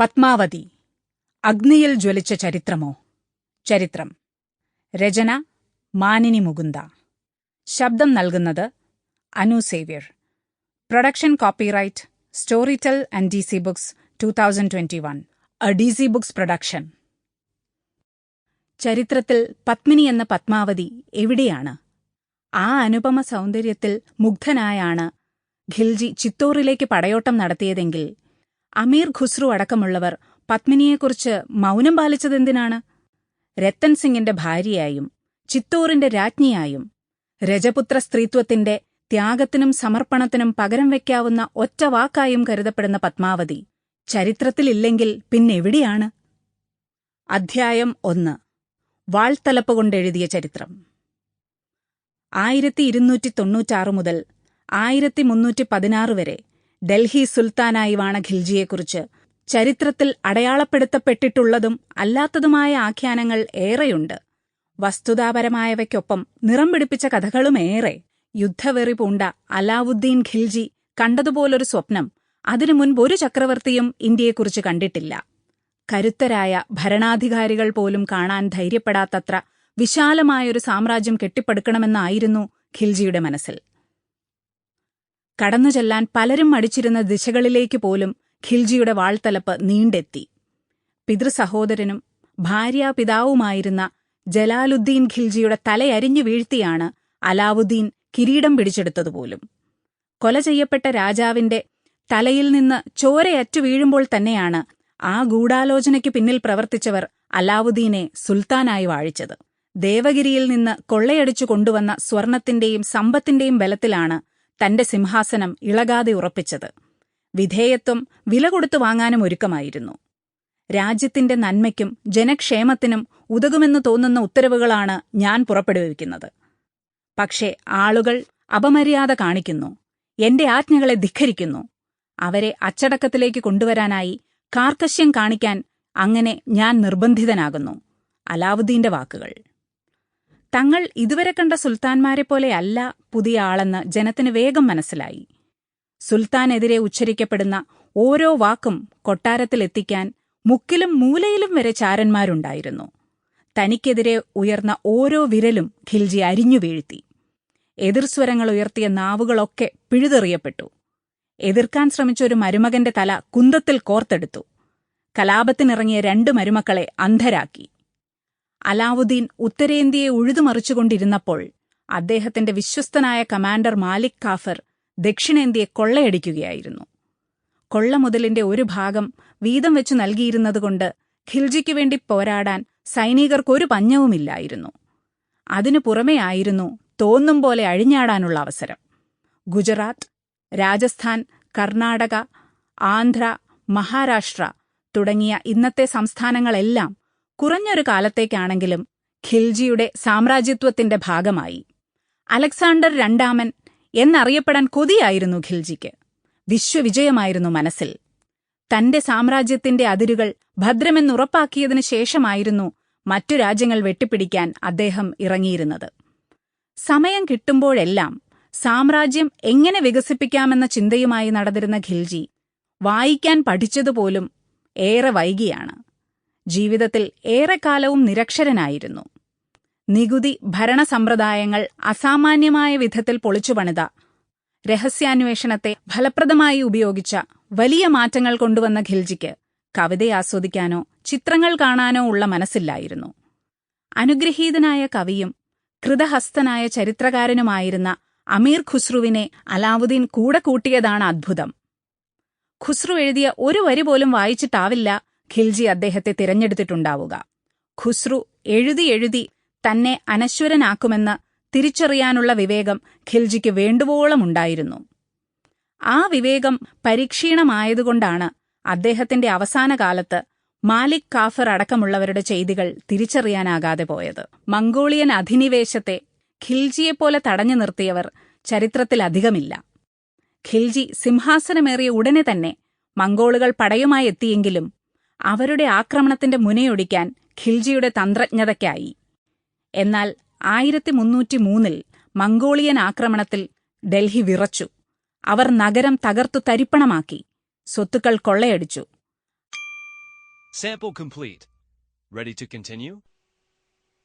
പത്മാവതി. അഗ്നിയിൽ ജ്വലിച്ച ചരിത്രമോ? ചരിത്രം. രചന മാനിനി മുകുന്ദ. ശബ്ദം നൽകുന്നത് Anu Xavier. Production copyright Storytel and D C books two thousand twenty one. A D C books production. ചരിത്രത്തിൽ പത്മിനി എന്ന പത്മാവതി എവിടെയാണ്? ആ അനുപമ സൗന്ദര്യത്തിൽ മുഗ്ധനായാണ് ഖിൽജി ചിത്തോറിലേക്ക് പടയോട്ടം നടത്തിയതെങ്കിൽ അമീർ ഖുസ്രു അടക്കമുള്ളവർ പത്മിനിയെക്കുറിച്ച് മൗനം പാലിച്ചതെന്തിനാണ്? രത്തൻ സിംഗിന്റെ ഭാര്യയായും ചിത്തോറിന്റെ രാജ്ഞിയായും രജപുത്ര സ്ത്രീത്വത്തിന്റെ ത്യാഗത്തിനും സമർപ്പണത്തിനും പകരം വയ്ക്കാവുന്ന ഒറ്റ വാക്കായും കരുതപ്പെടുന്ന പത്മാവതി ചരിത്രത്തിലില്ലെങ്കിൽ പിന്നെവിടെയാണ്? അധ്യായം ഒന്ന്. വാൾത്തലപ്പ് കൊണ്ടെഴുതിയ ചരിത്രം. ആയിരത്തി ഇരുന്നൂറ്റി തൊണ്ണൂറ്റാറ് മുതൽ ആയിരത്തി മുന്നൂറ്റി പതിനാറ് വരെ ഡൽഹി സുൽത്താനായി വാണ ഖിൽജിയെക്കുറിച്ച് ചരിത്രത്തിൽ അടയാളപ്പെടുത്തപ്പെട്ടിട്ടുള്ളതും അല്ലാത്തതുമായ ആഖ്യാനങ്ങൾ ഏറെയുണ്ട്. വസ്തുതാപരമായവയ്ക്കൊപ്പം നിറം പിടിപ്പിച്ച കഥകളുമേറെ യുദ്ധവെറി പൂണ്ട അലാവുദ്ദീൻ ഖിൽജി കണ്ടതുപോലൊരു സ്വപ്നം അതിനു മുൻപ് ഒരു ചക്രവർത്തിയും ഇന്ത്യയെക്കുറിച്ച് കണ്ടിട്ടില്ല. കരുത്തരായ ഭരണാധികാരികൾ പോലും കാണാൻ ധൈര്യപ്പെടാത്തത്ര വിശാലമായൊരു സാമ്രാജ്യം കെട്ടിപ്പടുക്കണമെന്നായിരുന്നു ഖിൽജിയുടെ മനസ്സിൽ. കടന്നു ചെല്ലാൻ പലരും മടിച്ചിരുന്ന ദിശകളിലേക്ക് പോലും ഖിൽജിയുടെ വാൾത്തലപ്പ് നീണ്ടെത്തി. പിതൃസഹോദരനും ഭാര്യാപിതാവുമായിരുന്ന ജലാലുദ്ദീൻ ഖിൽജിയുടെ തലയരിഞ്ഞു വീഴ്ത്തിയാണ് അലാവുദ്ദീൻ കിരീടം പിടിച്ചെടുത്തതുപോലും. കൊല ചെയ്യപ്പെട്ട രാജാവിന്റെ തലയിൽ നിന്ന് ചോരയറ്റു വീഴുമ്പോൾ തന്നെയാണ് ആ ഗൂഢാലോചനയ്ക്ക് പിന്നിൽ പ്രവർത്തിച്ചവർ അലാവുദ്ദീനെ സുൽത്താനായി വാഴിച്ചത്. ദേവഗിരിയിൽ നിന്ന് കൊള്ളയടിച്ചു കൊണ്ടുവന്ന സ്വർണത്തിന്റെയും സമ്പത്തിന്റെയും ബലത്തിലാണ് തന്റെ സിംഹാസനം ഇളകാതെ ഉറപ്പിച്ചത്. വിധേയത്വം വില കൊടുത്തു വാങ്ങാനും ഒരുക്കമായിരുന്നു. രാജ്യത്തിന്റെ നന്മയ്ക്കും ജനക്ഷേമത്തിനും ഉതകുമെന്ന് തോന്നുന്ന ഉത്തരവുകളാണ് ഞാൻ പുറപ്പെടുവിക്കുന്നത്. പക്ഷേ ആളുകൾ അപമര്യാദ കാണിക്കുന്നു. എന്റെ ആജ്ഞകളെ ധിഖരിക്കുന്നു. അവരെ അച്ചടക്കത്തിലേക്ക് കൊണ്ടുവരാനായി കാർക്കശ്യം കാണിക്കാൻ അങ്ങനെ ഞാൻ നിർബന്ധിതനാകുന്നു. അലാവുദ്ദീന്റെ വാക്കുകൾ. തങ്ങൾ ഇതുവരെ കണ്ട സുൽത്താൻമാരെ സുൽത്താൻമാരെപ്പോലെയല്ല പുതിയ ആളെന്ന് ജനത്തിന് വേഗം മനസ്സിലായി. സുൽത്താനെതിരെ ഉച്ചരിക്കപ്പെടുന്ന ഓരോ വാക്കും കൊട്ടാരത്തിലെത്തിക്കാൻ മുക്കിലും മൂലയിലും വരെ ചാരന്മാരുണ്ടായിരുന്നു. തനിക്കെതിരെ ഉയർന്ന ഓരോ വിരലും ഖിൽജി അരിഞ്ഞു വീഴ്ത്തി. എതിർസ്വരങ്ങൾ ഉയർത്തിയ നാവുകളൊക്കെ പിഴുതെറിയപ്പെട്ടു. എതിർക്കാൻ ശ്രമിച്ച ഒരു മരുമകന്റെ തല കുന്തത്തിൽ കോർത്തെടുത്തു. കലാപത്തിനിറങ്ങിയ രണ്ട് മരുമക്കളെ അന്ധരാക്കി. അലാവുദ്ദീൻ ഉത്തരേന്ത്യയെ ഉഴുതുമറിച്ചുകൊണ്ടിരുന്നപ്പോൾ അദ്ദേഹത്തിന്റെ വിശ്വസ്തനായ കമാൻഡർ മാലിക് കാഫർ ദക്ഷിണേന്ത്യയെ കൊള്ളയടിക്കുകയായിരുന്നു. കൊള്ള മുതലിന്റെ ഒരു ഭാഗം വീതം വെച്ചു നൽകിയിരുന്നതുകൊണ്ട് ഖിൽജിക്കു വേണ്ടി പോരാടാൻ സൈനികർക്കൊരു പഞ്ഞവുമില്ലായിരുന്നു. അതിനു പുറമെയായിരുന്നു തോന്നും പോലെ അഴിഞ്ഞാടാനുള്ള അവസരം. ഗുജറാത്ത് രാജസ്ഥാൻ കർണാടക ആന്ധ്ര മഹാരാഷ്ട്ര തുടങ്ങിയ ഇന്നത്തെ സംസ്ഥാനങ്ങളെല്ലാം കുറഞ്ഞൊരു കാലത്തേക്കാണെങ്കിലും ഖിൽജിയുടെ സാമ്രാജ്യത്വത്തിന്റെ ഭാഗമായി. അലക്സാണ്ടർ രണ്ടാമൻ എന്നറിയപ്പെടാൻ കൊതിയായിരുന്നു ഖിൽജിക്ക്. വിശ്വവിജയമായിരുന്നു മനസ്സിൽ. തന്റെ സാമ്രാജ്യത്തിന്റെ അതിരുകൾ ഭദ്രമെന്നുറപ്പാക്കിയതിനു ശേഷമായിരുന്നു മറ്റു രാജ്യങ്ങൾ വെട്ടിപ്പിടിക്കാൻ അദ്ദേഹം ഇറങ്ങിയിരുന്നത്. സമയം കിട്ടുമ്പോഴെല്ലാം സാമ്രാജ്യം എങ്ങനെ വികസിപ്പിക്കാമെന്ന ചിന്തയുമായി നടന്നിരുന്ന ഖിൽജി വായിക്കാൻ പഠിച്ചതുപോലും ഏറെ വൈകിയാണ്. ജീവിതത്തിൽ ഏറെക്കാലവും നിരക്ഷരനായിരുന്നു. നികുതി ഭരണസമ്പ്രദായങ്ങൾ അസാമാന്യമായ വിധത്തിൽ പൊളിച്ചുപണിത രഹസ്യാന്വേഷണത്തെ ഫലപ്രദമായി ഉപയോഗിച്ച വലിയ മാറ്റങ്ങൾ കൊണ്ടുവന്ന ഖിൽജിക്ക് കവിത ആസ്വദിക്കാനോ ചിത്രങ്ങൾ കാണാനോ ഉള്ള മനസ്സില്ലായിരുന്നു. അനുഗ്രഹീതനായ കവിയും കൃതഹസ്തനായ ചരിത്രകാരനുമായിരുന്ന അമീർ ഖുസ്രുവിനെ അലാവുദ്ദീൻ കൂടെ കൂട്ടിയതാണ് അദ്ഭുതം ഖുസ്രു എഴുതിയ ഒരു വരി പോലും വായിച്ചിട്ടാവില്ല ഖിൽജി അദ്ദേഹത്തെ തിരഞ്ഞെടുത്തിട്ടുണ്ടാവുക. ഖുസ്രു എഴുതി എഴുതി തന്നെ അനശ്വരനാക്കുമെന്ന് തിരിച്ചറിയാനുള്ള വിവേകം ഖിൽജിക്ക് വേണ്ടുവോളം ഉണ്ടായിരുന്നു. ആ വിവേകം പരീക്ഷീണമായതുകൊണ്ടാണ് അദ്ദേഹത്തിന്റെ അവസാന കാലത്ത് മാലിക് കാഫർ അടക്കമുള്ളവരുടെ ചെയ്തികൾ തിരിച്ചറിയാനാകാതെ പോയത്. മംഗോളിയൻ അധിനിവേശത്തെ ഖിൽജിയെപ്പോലെ തടഞ്ഞു നിർത്തിയവർ ചരിത്രത്തിലധികമില്ല ഖിൽജി സിംഹാസനമേറിയ ഉടനെ തന്നെ മംഗോളുകൾ പടയുമായി എത്തിയെങ്കിലും അവരുടെ ആക്രമണത്തിന്റെ മുനയൊടിക്കാൻ ഖിൽജിയുടെ തന്ത്രജ്ഞതയ്ക്കായി എന്നാൽ ആയിരത്തി മുന്നൂറ്റി മൂന്നിൽ മംഗോളിയൻ ആക്രമണത്തിൽ ഡൽഹി വിറച്ചു അവർ നഗരം തകർത്തു തരിപ്പണമാക്കി സ്വത്തുക്കൾ കൊള്ളയടിച്ചു Sample complete. Ready to continue?